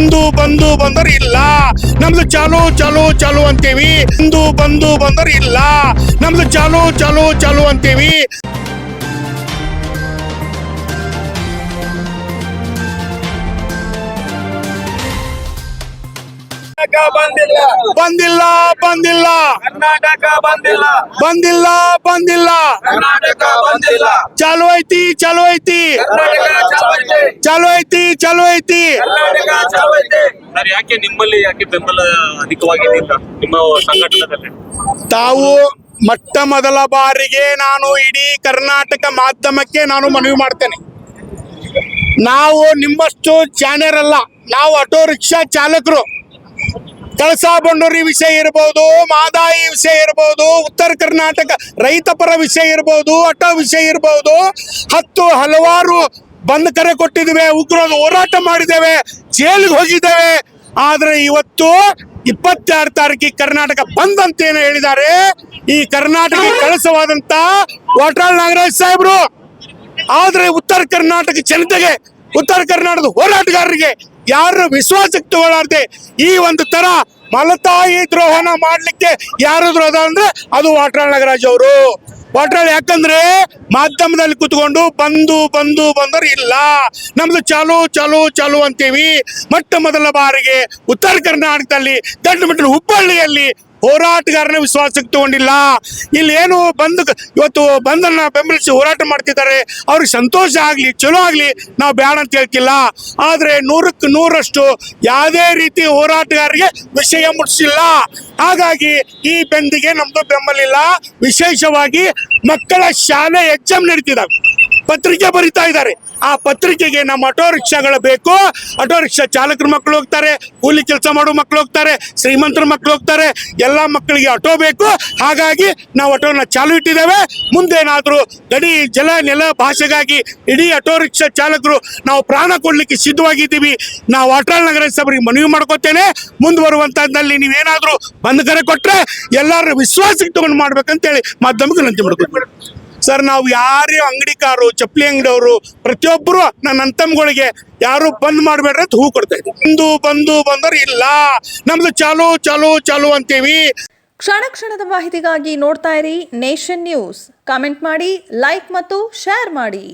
ಹಿಂದೂ ಬಂದು ಬಂದರ್ ಇಲ್ಲ. ನಮ್ದು ಚಾಲು ಚಾಲು ಚಾಲು ಅಂತೀವಿ. ಹಿಂದೂ ಬಂದು ಬಂದರ್ ಇಲ್ಲ. ನಮ್ದು ಚಾಲು ಚಾಲು ಚಾಲು ಅಂತೀವಿ. ಕರ್ನಾಟಕ ಬಂದಿಲ್ಲ. ಬಂದಿಲ್ಲ ಬಂದಿಲ್ಲ. ಕರ್ನಾಟಕ ಬಂದಿಲ್ಲ. ಬಂದಿಲ್ಲ ಬಂದಿಲ್ಲ. ಕರ್ನಾಟಕ ಬಂದಿಲ್ಲ. ಚಾಲು ಐತಿ ಚಾಲು ಐತಿ ಚಾಲು ಐತಿ ಚಾಲು ಐತಿ ಸರ್ ಯಾಕೆ ನಿಮ್ಮಲ್ಲಿ ಯಾಕೆ ಬೆಂಬಲ ಅಧಿಕವಾಗಿದೆ ಅಂತ ನಿಮ್ಮ ಸಂಘಟನೆಯಲ್ಲಿ? ತಾವು ಮೊಟ್ಟ ಮೊದಲ ಬಾರಿಗೆ ನಾನು ಇಡೀ ಕರ್ನಾಟಕ ಮಾಧ್ಯಮಕ್ಕೆ ನಾನು ಮನವಿ ಮಾಡ್ತೇನೆ. ನಾವು ನಿಮ್ಮಷ್ಟು ಚಾನೆಲ್ ಅಲ್ಲ ನಾವು ಆಟೋ ರಿಕ್ಷಾ ಚಾಲಕರು. ಕಳಸಾ ಬಂಡೂರಿ ವಿಷಯ ಇರ್ಬೋದು, ಮಾದಾಯಿ ವಿಷಯ ಇರ್ಬೋದು, ಉತ್ತರ ಕರ್ನಾಟಕ ರೈತ ಪರ ವಿಷಯ ಇರ್ಬೋದು ಅಟೋ ವಿಷಯ ಇರ್ಬೋದು, ಹತ್ತು ಹಲವಾರು ಬಂದ್ ಕರೆ ಕೊಟ್ಟಿದ್ದೇವೆ ಉಗ್ರರು ಹೋರಾಟ ಮಾಡಿದ್ದೇವೆ, ಜೈಲಿಗೆ ಹೋಗಿದ್ದೇವೆ. ಆದ್ರೆ ಇವತ್ತು ಇಪ್ಪತ್ತಾರು ತಾರೀಕಿಗೆ ಕರ್ನಾಟಕ ಬಂದ್ ಅಂತ ಏನು ಹೇಳಿದ್ದಾರೆ? ಈ ಕರ್ನಾಟಕ ಕಳಸವಾದಂತ ವಾಟಾಳ್ ನಾಗರಾಜ್ ಸಾಹೇಬ್ರು. ಆದ್ರೆ ಉತ್ತರ ಕರ್ನಾಟಕ ಜನತೆಗೆ ಉತ್ತರ ಕರ್ನಾಟಕದ ಹೋರಾಟಗಾರರಿಗೆ ಯಾರು ವಿಶ್ವಾಸಕ್ಕೆ ತಗೊಳ್ಳಾರ್ದೆ ಈ ಒಂದು ತರ ಮಲತಾಯಿ ದ್ರೋಹನ ಮಾಡ್ಲಿಕ್ಕೆ ಯಾರು ದ್ರೋಹ ಅಂದ್ರೆ ಅದು ವಾಟಾಳ್ ನಾಗರಾಜ್ ಅವರು. ವಾಟ್ರಾಳ್ ಯಾಕಂದ್ರೆ ಮಾಧ್ಯಮದಲ್ಲಿ ಕುತ್ಕೊಂಡು ಬಂದು ಬಂದು ಬಂದರು ಇಲ್ಲ. ನಮ್ದು ಚಾಲು ಚಾಲು ಚಾಲು ಅಂತೀವಿ. ಮೊಟ್ಟ ಮೊದಲ ಬಾರಿಗೆ ಉತ್ತರ ಕರ್ನಾಟಕದಲ್ಲಿ ದೊಡ್ಡ ಮಟ್ಟದ ಹುಬ್ಬಳ್ಳಿಯಲ್ಲಿ ಹೋರಾಟಗಾರನ ವಿಶ್ವಾಸಕ್ಕೆ ತಗೊಂಡಿಲ್ಲ. ಇಲ್ಲಿ ಏನು ಬಂದ್ ಇವತ್ತು ಬಂದನ್ನ ಬೆಂಬಲಿಸಿ ಹೋರಾಟ ಮಾಡ್ತಿದ್ದಾರೆ. ಅವ್ರಿಗೆ ಸಂತೋಷ ಆಗಲಿ, ಚಲೋ ಆಗಲಿ, ನಾವು ಬೇಡ ಅಂತ ಹೇಳ್ತಿಲ್ಲ. ಆದರೆ ನೂರಕ್ಕೆ ನೂರಷ್ಟು ಯಾವುದೇ ರೀತಿ ಹೋರಾಟಗಾರರಿಗೆ ವಿಷಯ ಮುಟ್ಟಿಸಿಲ್ಲ ಹಾಗಾಗಿ ಈ ಬೆಂದಿಗೆ ನಮ್ದು ಬೆಂಬಲಿಲ್ಲ. ವಿಶೇಷವಾಗಿ ಮಕ್ಕಳ ಶಾಲೆ ಎಕ್ಸಾಮ್ ನಡೀತಿದ್ದಾವೆ ಪತ್ರಿಕೆ ಬರಿತಾ ಇದ್ದಾರೆ. ಆ ಪತ್ರಿಕೆಗೆ ನಮ್ಮ ಆಟೋ ರಿಕ್ಷಾಗಳು ಬೇಕು. ಆಟೋ ರಿಕ್ಷಾ ಚಾಲಕರ ಮಕ್ಕಳು ಹೋಗ್ತಾರೆ, ಕೂಲಿ ಕೆಲಸ ಮಾಡೋ ಮಕ್ಕಳು ಹೋಗ್ತಾರೆ, ಶ್ರೀಮಂತರ ಮಕ್ಕಳು ಹೋಗ್ತಾರೆ, ಎಲ್ಲ ಮಕ್ಕಳಿಗೆ ಆಟೋ ಬೇಕು. ಹಾಗಾಗಿ ನಾವು ಆಟೋನ ಚಾಲು ಇಟ್ಟಿದ್ದೇವೆ. ಮುಂದೇನಾದ್ರೂ ಗಡಿ, ಜಲ, ನೆಲ ಭಾಷೆಗಾಗಿ ಇಡೀ ಆಟೋ ರಿಕ್ಷಾ ಚಾಲಕರು ನಾವು ಪ್ರಾಣ ಕೊಡ್ಲಿಕ್ಕೆ ಸಿದ್ಧವಾಗಿದ್ದೀವಿ. ನಾವು ವಾಟಾಳ್ ನಗರ ಸಭೆಗೆ ಮನವಿ ಮಾಡ್ಕೋತೇನೆ. ಮುಂದುವರುವಂತಹದ್ದಲ್ಲಿ ನೀವೇನಾದ್ರೂ ಬಂದ ಕರೆ ಕೊಟ್ಟರೆ ಎಲ್ಲರ ವಿಶ್ವಾಸಕ್ಕೆ ತಗೊಂಡು ಮಾಡ್ಬೇಕಂತೇಳಿ ಮಾಧ್ಯಮಕ್ಕೆ ವಿನಂತಿ ಮಾಡ್ಕೊತೀನಿ. ಸರ್, ನಾವು ಯಾರೇ ಅಂಗಡಿಕಾರು ಚಪ್ಪಲಿ ಅಂಗಡಿಯವರು, ಪ್ರತಿಯೊಬ್ಬರು ನನ್ನ ಅಂತಮ್ಗಳಿಗೆ ಯಾರು ಬಂದ್ ಮಾಡಬೇಡ್ರಿ ಅಂತ ಹೂ ಕೊಡ್ತಾ ಇದ್ದೀವಿ ಬಂದು ಬಂದು ಬಂದರು ಇಲ್ಲ. ನಮ್ದು ಚಾಲು ಚಾಲು ಚಾಲು ಅಂತೀವಿ. ಕ್ಷಣ ಕ್ಷಣದ ಮಾಹಿತಿಗಾಗಿ ನೋಡ್ತಾ ಇರಿ ನೇಷನ್ ನ್ಯೂಸ್. ಕಾಮೆಂಟ್ ಮಾಡಿ, ಲೈಕ್ ಮತ್ತು ಶೇರ್ ಮಾಡಿ.